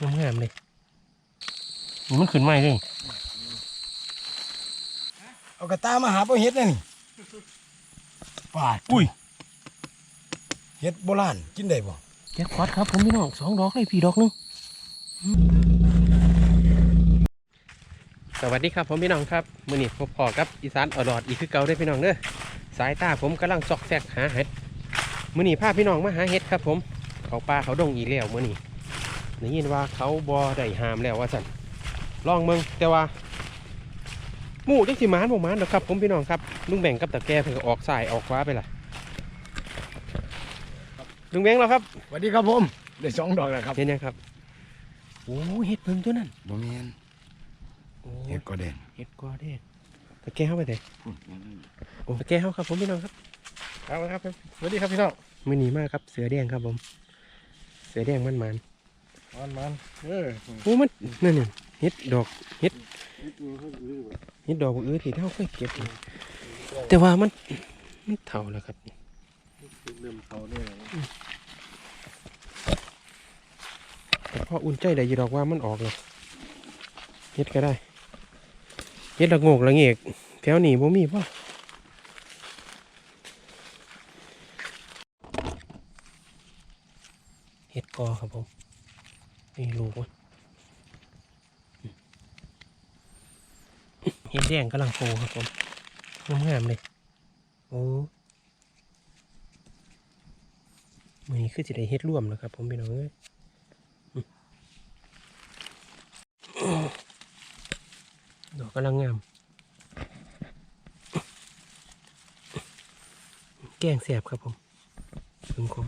งามๆเลยนี่มันขึ้นใหม่เลยเอากระตามาหาพ่อเฮ็ดนะนี่ปาดอุ้ยเฮ็ดโบราณกินได้บ่แจ็คพอตครับผมพี่น้องสองดอกเลยพี่ดอกหนึงสวัสดีครับผมพี่น้องครับมื้อนี้พบพอกับอีสานอรอดอีกคือเก่าได้อพี่น้องเด้อสายตาผมกำลังซอกแซกหาเห็ดมื้อนี้พาพี่น้องมาหาเห็ดครับผมเขาป่าเขาดงอีกแล้วมื้อนี้ ได้ยินว่าเขาบ่ได้ห้ามแล้วว่าสั่นลองเมืองแต่ว่าหมู่จังสิหมานบ่หมานดอกครับ ผมพี่น้องครับลุงแบ่งกับตาแกเพิ่นก็ออกสายออกขวาไปล่ะลุงแบ่งแล้วครับสวัสดีครับผมได้สองดอกแล้วครับเห็นยังครับโอ้เห็ดเพิ่งตัวนั้นบ่แม่นโอ้เฮ็ดก็แดงเห็ดกอเด้ตะแกเข้าไปเลยโอ้ตะแกเข้าครับ ผมพี่น้องครับครับครับสวัสดีครับพี่น้องมือหนีมากครับ เสือแดงครับผม เสือแดงมันมัน มันมันเออโอ้มันนั่นเนี่ยเห็ดดอกเห็ดเห็ดดอกอื้อที่เท่าค่อยเก็บนี่แต่ว่ามันมันเท่าแล้วครับเริ่มเขาเนี่ยแต่พออุ่นใจได้ยีดอกว่ามันออกเลยเห็ดก็ได้เห็ดละโงกละเงกแถวนี้บ่มีป่ะเห็ดกอครับผม นี่ลูกเห็ดแดงกำลังโตครับผมงามเลย โอ้มือนี้คือจะได้เห็ดร่วมแล้วครับ ผมพี่น้องเอ้ยดอกกำลังงาม แกงแสบครับผมถึงคม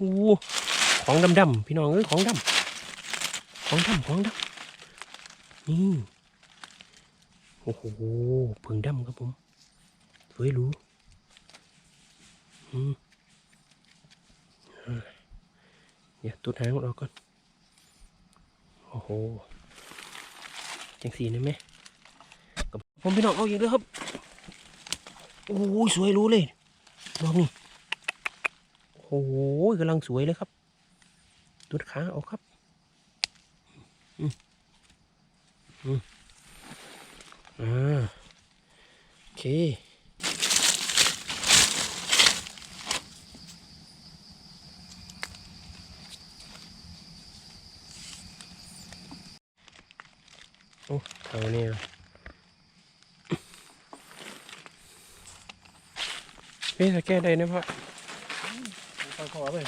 อู้ของดำๆพี่น้องเอ้ยของดำของดำของดำนี่โอ้โหผึ่งดำครับผมสวยหรู้อืมเดี๋ยวตุดหางของเราก่อนโอ้โหจังสีนี่ไหมกับผมพี่น้องเอาอีกแล้วครับโอ้ยสวยรู้เลยดอกนี่ โอ้โหกำลังสวยเลยครับตุดขาออกครับอืมอืมอ่าโอเคโอ้เท่านี้เลยเฮ้ยถ้แก้ได้นะพ่อ ไปขอไป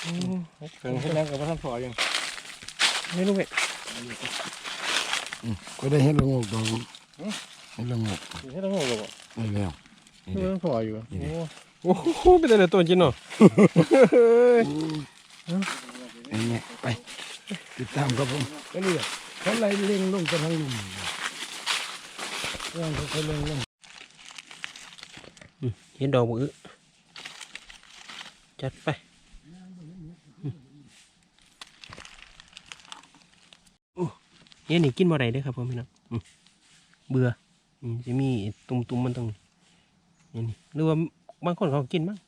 โอ้เพิ่งขึ้นแล้วกับท่านขอยังไม่รู้เว้ยก็ได้เฮ็ดละงกดอกเฮ็ดละงกให้ต้องงงเลยบ่ได้แล้วเรื่องพออยู่นี่ดิโอ้โอ้โหเป็นแต่ตัวจริงเนาะไอ้เนี่ยไปติดตามครับผมก็นี่แหละเขาไล่เล็งลงไปทางลุ่มเรื่องเขาเขาเล็งลงเห็นดอกมือ จัดไป โอ้เย็นนี่กินบ่ได้เด้อครับพี่น้องเบื่อจะมีตุ่มๆมันต้องนี่นี่หรือว่าบางคนเขากินมั้ง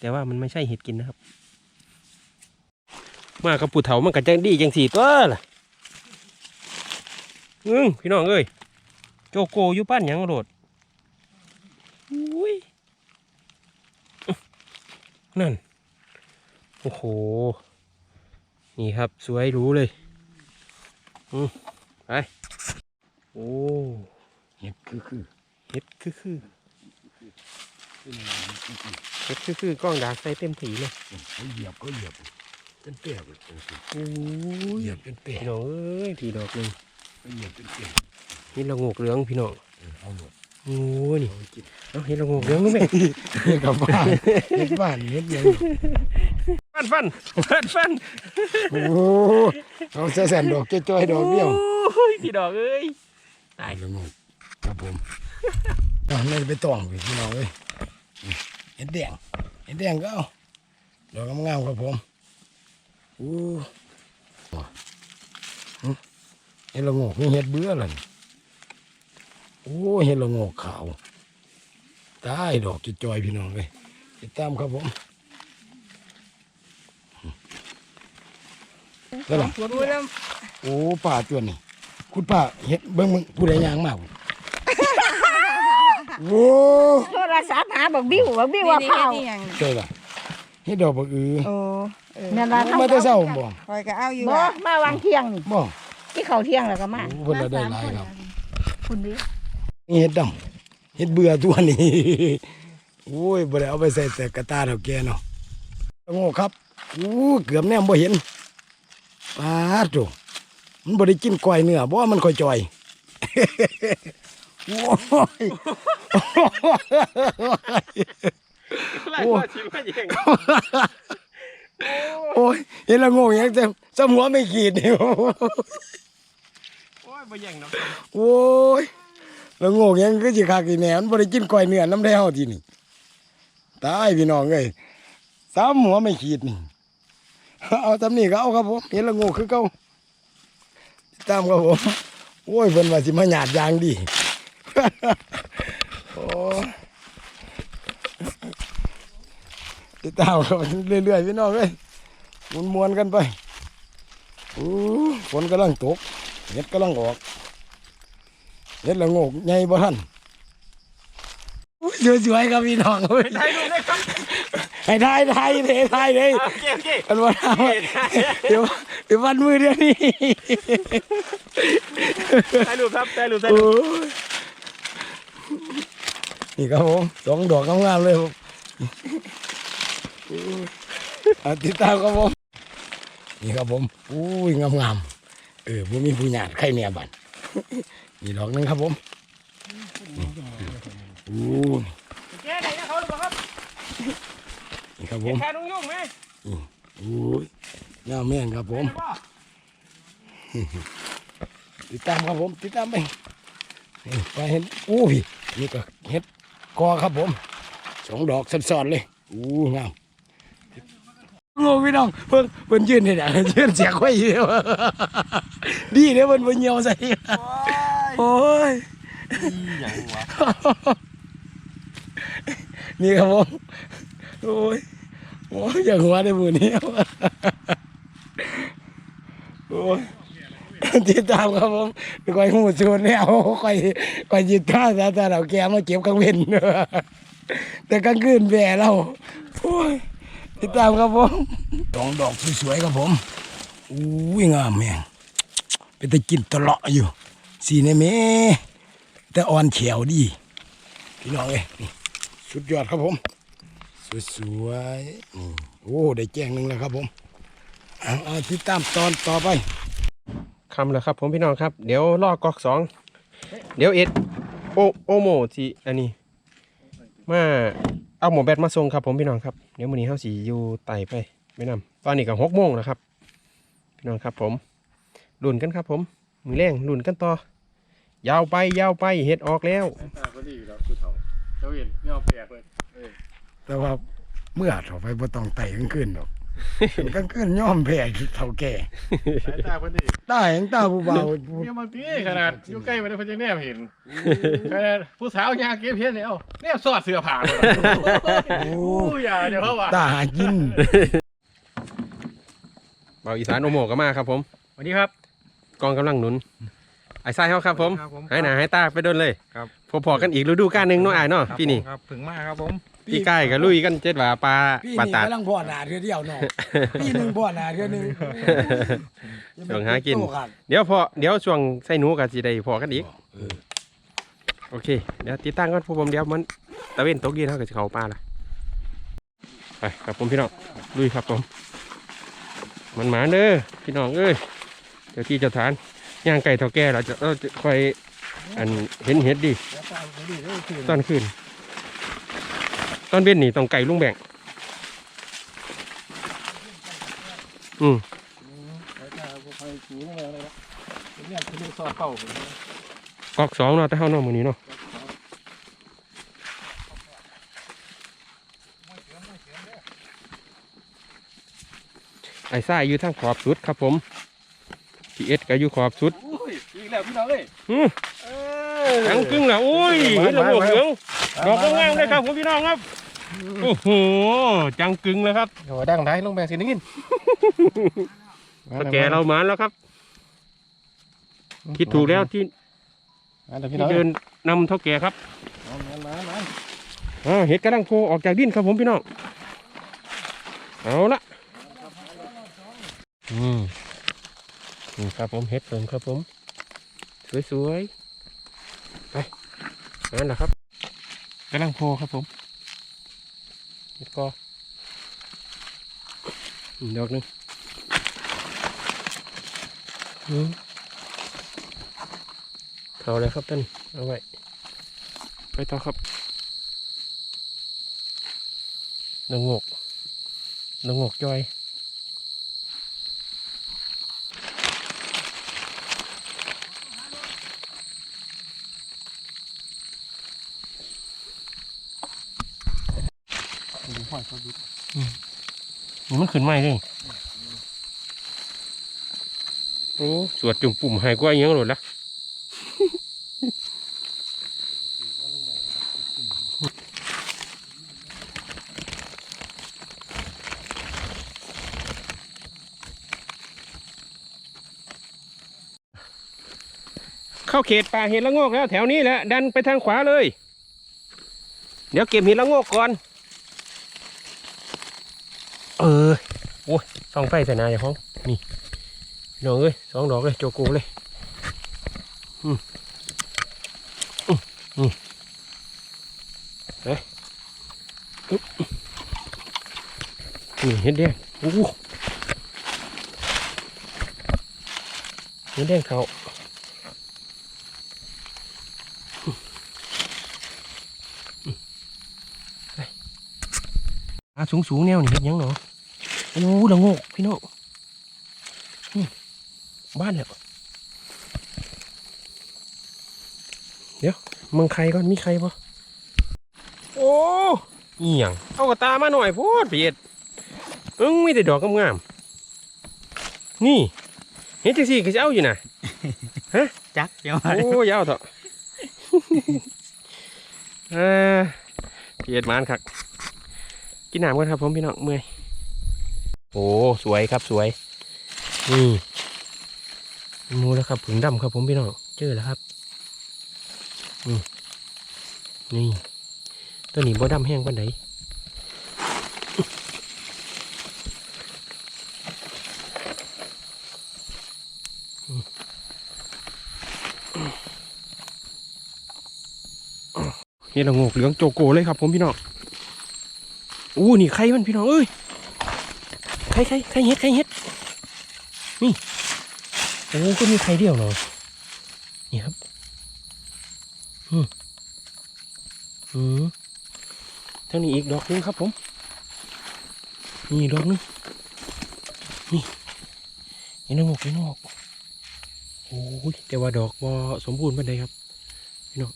แต่ว่ามันไม่ใช่เห็ดกินนะครับ มากับปูเถามันก็จังดีจังสี่ตัวล่ะอืมพี่น้องเอ้ยโจโกอยู่ป้นยังโรดอุ้ย นั่น โอ้โห นี่ครับสวยหรู้เลย อืมไป โอ้เฮ็ดคือคือเห็ดคือคือเห็ดคือคือกล้องดากใส่เต็มถีเลยเขาเหยียบเขาเหยียบจนเตี้ยเลยโอ้ยเหยียบจนเตี้ยพี่น้องเอ้ยทีดอกหนึ่งเขาเหยียบจนเตี้ยนี่ละโงกเหลืองพี่น้องเออเอาหมด โอ้ยนี่เอาไปกินเอาเห็ดละโงกเหลืองรู้ไหมเฮ็ดกับบ้านเฮ็ดบ้านเฮ็ดหยังฟันฟันฟันฟันโอ้โหเอาแสนดอกจ้อยๆดอกเดียวโอ้ยพี่ดอกเอ้ยตายแล้วงงครับผมตอนนี้ไปตองพี่น้องเอ้ยเห็ดแดงเห็ดแดงก็เอาดอกงามๆครับผมโอ้หึเห็ดละโงกนี่เห็ดเบื่อเลย โอ้เห็ดละโงกขาวตตายดอกจะจอยพี่น้องเลยติดตามครับผมแล้วล่ะดูแล้วโอ้ป่าตัวนี้คุณป้าเฮ็ดเบิ่งมึงผู้ใดย่างมากโอ้โทรศัพท์หาบักบิ้วบักบิ้วว่าเผาใช่ล่ะเฮ็ดดอกบักอือโอ้เออนั่นล่ะมาแต่เช้าบ่คอยก็เอาอยู่บ่อะมาวางเที่ยงนี่บ่ที่เขาเที่ยงแล้วก็มาโอ้เพิ่นละได้หลายครับคุณดิ นี่เฮ็ดดำเฮ็ดเบื่อตัวนี้โอ้ยบ่ได้เอาไปใส่แต่กระตาเท่าแกเนาะโง่ครับโอ้เกือบแนมบ่เห็นปาดโตมันบ่ได้กินก้อยเนื้อบ่ว่ามันค่อยจ่อยโอ้ยไล่พ่อชิมมาเองโอ้ยเห็นแล้วโง่ยังแต่สมหัวไม่ขีดนี่โอ้ยบ่แย่งเนาะโอ้ย แล้วโง่ยังคือสิคักอีแหนมันบ่ได้กินก้อยเนื้อน้ำแท้เฮาทีนี่ตายพี่น้องเอ้ยสามหัวไม่ขีดนี่เอาตำนี้ก็เอาครับผมเห็นแล้วโง่คือเก่าตามครับผมโอ้ยเพิ่นว่าสิมาหยาดยางดีโอ้ยติดตามครับเรื่อยๆพี่น้องเอ้ยมวนๆกันไปอู้ฝนกำลังตกเห็ดกำลังออก เห็ดละโงกใหญ่บ่ทันอุ้ยสวยๆครับพี่น้องเอ้ยถ่ายรูปเลยครับให้ทายทายเลยทายเลยโอเคโอเคอันว่าเดี๋ยวเดี๋ยววันมือเดียวนี้ถ่ายรูปครับถ่ายรูปถ่ายโอ้รูปยนี่ครับผมสองดอกงามๆเลยผมเอาติดตามครับผมนี่ครับผมอุ้ยงามๆเออผมมีผู้หยาดไข่เนี่ยบัน นี่ดอกหนึงครับผมโอ้ยแกไหนนะเขาหรือเปล่าครับนี่ครับผมแค่นุ่งยุ่งไหมโอ้ยงามแม่นครับผม ติดตามครับผม ติดตามไปนี่ไปเห็นอู้พี่นี่ก็เห็ดกอครับผมสองดอกซ้อนๆเลยอู้งามงงพี่น้องเพิ่นเพิ่นยืนนี่แหละยืนเสียงไว้อยู่ดีเด้อเพิ่นบ่เหี่ยวใส่ โอ้ยอย่างวะนี่ครับผมโอ้ยโอ้ยอย่างหัวได้มือนี้โอ้ยติดตามครับผมคอยหูสูนแล้วคอยคอยจิตท่าซาตาเราแกมาเก็บกลางเว้นแต่กลางคืนแย่เราโอ้ยติดตามครับผมดองดอกสวยๆครับผมอุ้ยงามแม่งเป็นตะกินตะเลาะอยู่ สีในเมแต่อ่อนเขียวดี พี่น้องเอ้ยนี่สุดยอดครับผม สวยๆนี่โอ้ ได้แจ้งหนึ่งแล้วครับผมเอาเอาติดตามตอนต่อไปคำแล้วครับ ผมพี่น้องครับ เดี๋ยวลอกกอกสองเดี๋ยวเอ็ดโอโอโมสิอันนี้ มาเอาหมอแบตมาส่งครับผมพี่น้องครับเดี๋ยวมื้อนี้เฮาสิอยู่ไต่ไปไม่นำตอนนี้ก็หกโมงแล้วครับ พี่น้องครับผมลุ้นกันครับผม มือแรงลุ้นกันต่อ ยาวไปยาวไปเห็ดออกแล้วตาก็ดีอยู่แล้วคือเขาเจ้าเห็นเนี่ยเอาแปลกเลยเออแต่ว่าเมื่อต่อไปบ่ต้องไต่กลางคืนดอกกลางคืนย่อมแพ้เท่าแก่สายตาเพิ่นดีตาแห่งตาผู้เบาผู้เนี่ยบางทีขนาดอยู่ใกล้มันเพิ่นยังแนมเห็นขนาดผู้สาวยางเก็บเพี้ยนเนี่ยเอาแนมสอดเสื้อผ้าเลยโอ้ยอย่าเดี๋ยวเขาว่าตาหากินเบาอีสานโอโมก็มาครับผมสวัสดีครับ กองกำลังหนุนไอ้ไส้เฮาครับผมครับผมให้หนาให้ตาไปโดนเลยครับ พอๆกันอีกฤดูกาลหนึ่งเน้องอายเนาะพี่นี่ครับถึงมากครับผม พี่ใกล้กับลุยกันเจ็ดว่าปลาพี่ปลานี่ตัด กำลังพ่อหนาเทือเดียวเนาะ พี่หนึ่งพ่อหนาเทือหนึ่งช่วงหากิน โตขาดเดี๋ยวพอเดี๋ยวช่วงใส่หนูกับสิได้พอกันอีกเออโอเค เดี๋ยวติดตั้งก่อนผู้ผมเดี๋ยวมันตะเวนตกเย็นเท่ากับจะเข้าป่าละไปครับผมพี่น้องลุยครับผมมันหมาเด้อพี่น้องเอ้ย เดี๋ยวที่เจะฐานย่างไก่เท่าแก่เราจะเราจะคอยอันเห็นเห็ดดีตอนคืนตอนเว้นนี่ต้องไก่ลุงแบ่งอืมกอกสองเนาะแต่เฮานาะมื้อนี้เนาะไอ้ซ่าอยู่ทางขอบสุดครับผม พีเอสก็อยู่ขอบสุดโอ้ยอีกแล้วพี่น้องเอ้ยอือทั้งกึ่งละโอ้ยเห็นระบบเหลืองดอกงามๆเลยครับผมพี่น้องครับ โอ้โห จังกึงเลยครับโอ้ดังได้ลงแบงสินินตะแกเรามาแล้วครับ คิดถูกแล้วที่มาเดี๋ยวพี่ที่น้องเดินนำเท่าแก่ครับมามามาอ่าเห็ดกำลังโผล่ออกจากดินครับผมพี่น้อง เอาละอืม นี่ครับผมเห็ดเพิ่มครับผม สวยๆ ไปนั่นแหละครับกำลังโผล่ครับผมเห็ดกอดอกหนึ่งอืมเขาเลยครับท่านเอาไว้ ไปต่อครับนงงกนงงกจอย ดูห้อยเขาดูมันขึ้นไม่เลยโอ้สวดจุ่มปุ่มหายกว่าอหยังหลดละเข้าเขตป่าเห็ดละโงกแล้ว แถวนี้แหละดันไปทางขวาเลย เดี๋ยวเก็บเห็ดละโงกก่อน เออ โอ้ย ส่องไฟใส่นาอย่าพ้องนี่พี่น้องเอ้ยสองดอกเลยโจโกเลยอืมอืมอืมเฮ้ยนี่เห็ดแดงโอ้เห็ดแดงเขาอาสูงสูงๆแนวนี่เห็ดยังเนาะ อ้ละโงกพี่น้องอืมบ้านเนี่ยเดี๋ยวมึงใครก่อนมีใครปะโอ้เอียงเอากระตามาหน่อยพูดเปียดเอิ้งมีแต่ดอกงามๆนี่ เห็นจังสี่ก็จะเอาอยู่นะจักเดี๋ยวโอ้ยาวเถอะเออเปียดหมานครับกินน้ำกันครับผมพี่น้องเมื่อยโอ้สวยครับสวย นี่มูแล้วครับผึ่งดำครับผมพี่น้องเจอแล้วครับนี่ตัวนี้บ่ดำแห้งปานไหนนี่เราโงกเหลืองโจโกเลยครับผมพี่น้องอู้นี่ใครมันพี่น้องเอ้ย ใครใครใครเฮ็ดใครเฮ็ดนี่โอ้ก็มีใครเดียวเนาะนี่ครับอืมอืมทางนี้อีกดอกนึงครับผมนี่ดอกนึงนี่นี่น้องกนี่น้องกโอ้ยแต่ว่าดอกบ่สมบูรณ์ปานใดครับพี่น้อง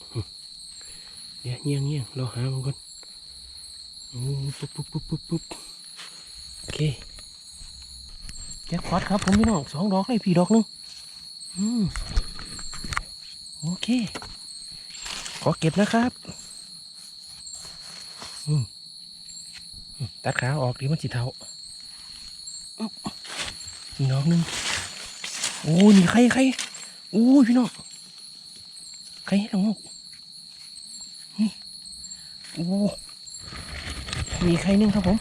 เดี๋ยเงี้ยงเงี้ยงเราหามันก่อนปุ๊บปุ๊บปุ๊บปุ๊บปุ๊บโอเค จ็คพอตครับผมพี่น้องสองดอกเลยพี่ดอกหนึงอืมโอเค ขอเก็บนะครับอืมตัดขาออกดีมันสีเทาอีกดอกหนึงโอ้นี่ใครใครโอ้พี่น้องใครให้ละงกนี่โอ้มีใครหนึงครับผม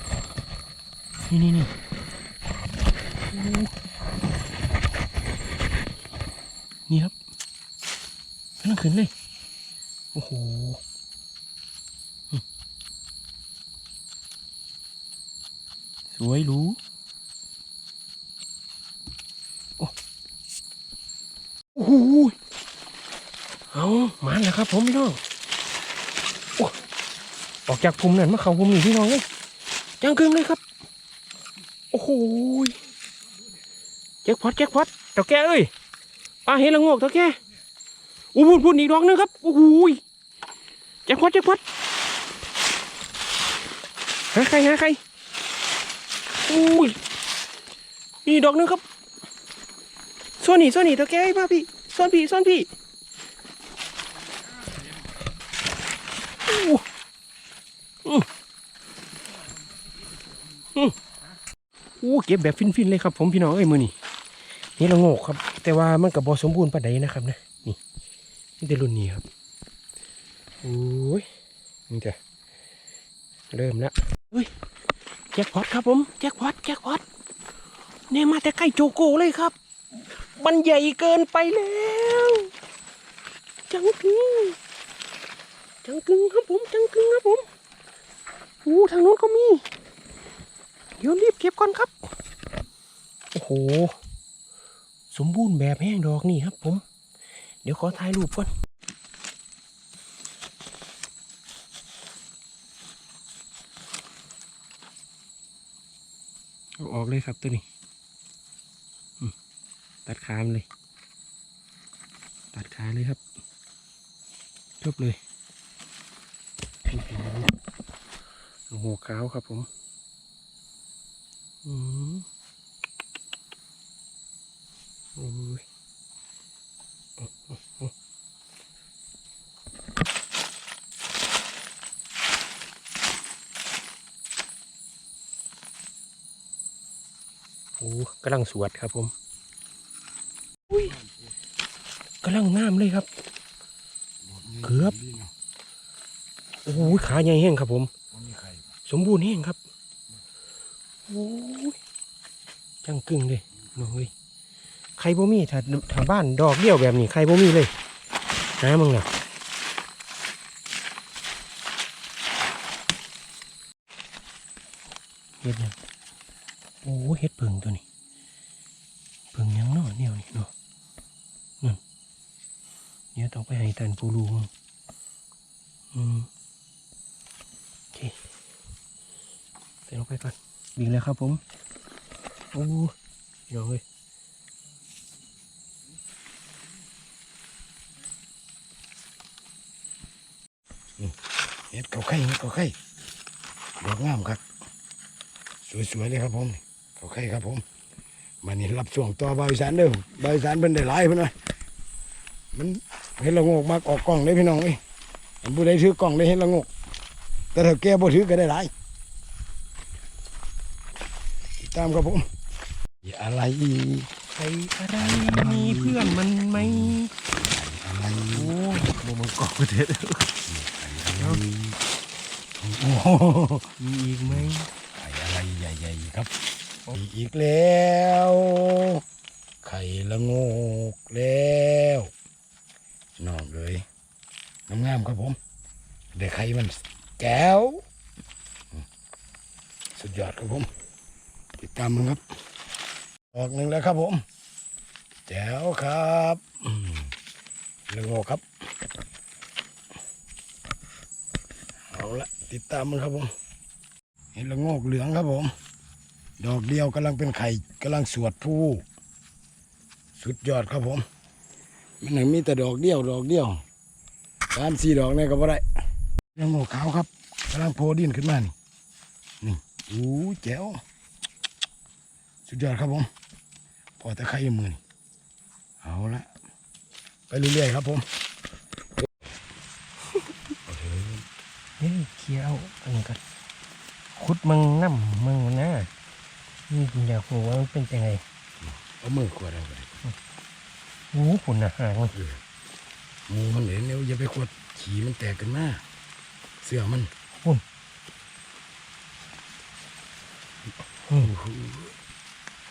นี่นี่นี่ นี่ครับกำลังขึ้นเลย โอ้โหสวยรู้โอ้โหเอามาแล้วครับผมพี่น้องโอ้ออกจากภูมินั่นมาเขาภูมินี่พี่น้องเลยจังกึมเลยครับ โอ้โห จ็คพอดแจ็คพอดเต่าแกเอ้ยปลาเห็ดละงอกเต่าแกอู้พูดพูดอีกดอกนึงครับโอ้โหแจ็คพอดแจ็คพอดหาใครหาใครอู้ยมีดอกนึงครับส่วนนี่ส่วนนี่เต่าแกไอ้ป้าพี่ส่วนพี่ส่วนพี่โอ้อู้เก็บแบบฟินๆเลยครับผมพี่น้องเอ้ยมือนี่ นี่ละโงกครับ แต่ว่ามันกับบอสมบูรณ์ปานใดนะครับนะนี่นี่แต่รุ่นนี้ครับโอ้ยนี่จะเริ่มแล้วเฮ้ยแจ็คพอตครับผมแจ็คพอตแจ็คพอตเนี่ยมาแต่ใกล้โจโก้เลยครับ มันใหญ่เกินไปแล้วจังกึงจังกึงครับผมจังกึงครับผมโอ้ทางโน้นก็มีเดี๋ยวรีบเก็บก่อนครับโอ้โห สมบูรณ์แบบแห้งดอกนี่ครับผม เดี๋ยวขอถ่ายรูปก่อนเอาออกเลยครับตัวนี้ ตัดขามเลย ตัดขาเลยครับจบเลยโอ้โหโอ้โหขาวครับผม อืม โอ้ยโอ้โอ้โอ้โอ้กำลังสวดครับผมอุ้ยกำลังงามเลยครับ เกือบ โอ้ยขาใหญ่แห้งครับผม สมบูรณ์แห้งครับ โอ้ยจังกึ่งเลยน้องเอ้ย ใครบ่มีถ้าถ้าบ้านดอกเดียวแบบนี้ใครบ่มีเลยหามึงน่ะเฮ็ดยังโอ้เฮ็ดเพิงตัวนี้เพิงยังนาะเนี่ยนี่เนาะนั่นเดี๋ยวต้องไปให้ตันผู้รู้มั้งอืมโอเคใส่ลงไปก่อนบิงแล้วครับผมโอ้ยพี่น้องเอ้ย เห็ดเขาไข่เห็ดเขาไข่ดอกงามครับ สวยๆเลยครับผมเขาไข่ครับผมมันนี่รับส่วงต่อบาวอีสานเด้อบาวอีสานเป็นได้หลายเพิ่นว่ามันเห็ดละโงกมากออกกล้องเลยพี่น้องเอ้ยอันผู้ใดถือกล้องได้เห็ดละโงก แต่ถ้าแกบ่ถือก็ได้หลายติดตามครับผมอย่าอะไรอีกใครอะไรมีเพื่อนมันไหมอะไรโอ้ยโมมังกรเด็ด โอ้โหมีอีกไหมไข่อะไรใหญ่ๆครับมีอีกแล้ว ไข่ละงกแล้วนอกเลยงามๆครับผมได้ไข่มันแก้ว สุดยอดครับผม ติดตามมันครับ ออกหนึ่งแล้วครับผม แจ๋วครับละงกครับ เอาละติดตามมันครับผมเห็นละโงกเหลืองครับผม ดอกเดียวกำลังเป็นไข่กำลังสวดผู้ สุดยอดครับผม มันหนึ่งมีแต่ดอกเดียวดอกเดียวสามสี่ดอกนี่ก็บ่ได้ละโงกขาวครับกำลังโผล่ดินขึ้นมานี่นี่อู้แจ๋วสุดยอดครับผมพอแต่ไข่มือนี่เอาละไปเรื่อยๆครับผม เฮ้ยเคลียร์เอาอันนี้ก่อนขุดมึงน้ำมึงนะนี่คุณอยากรู้ว่ามันเป็นยังไงเอามือกวาดเอาไปโอ้ผุนอาหารงูมันเห็นแล้วอย่าไปขวดขี่มันแตกกันมาเสื้อมันอืมโอ้โห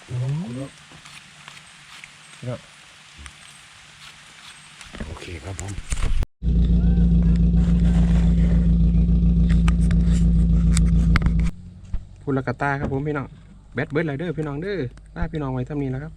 อืมโอเคครับผม คุณละกะตาครับผมพี่น้องแบดเบิร์ดไรเดอร์พี่น้องเด้อลาพี่น้องไว้ทำนี้แล้วครับ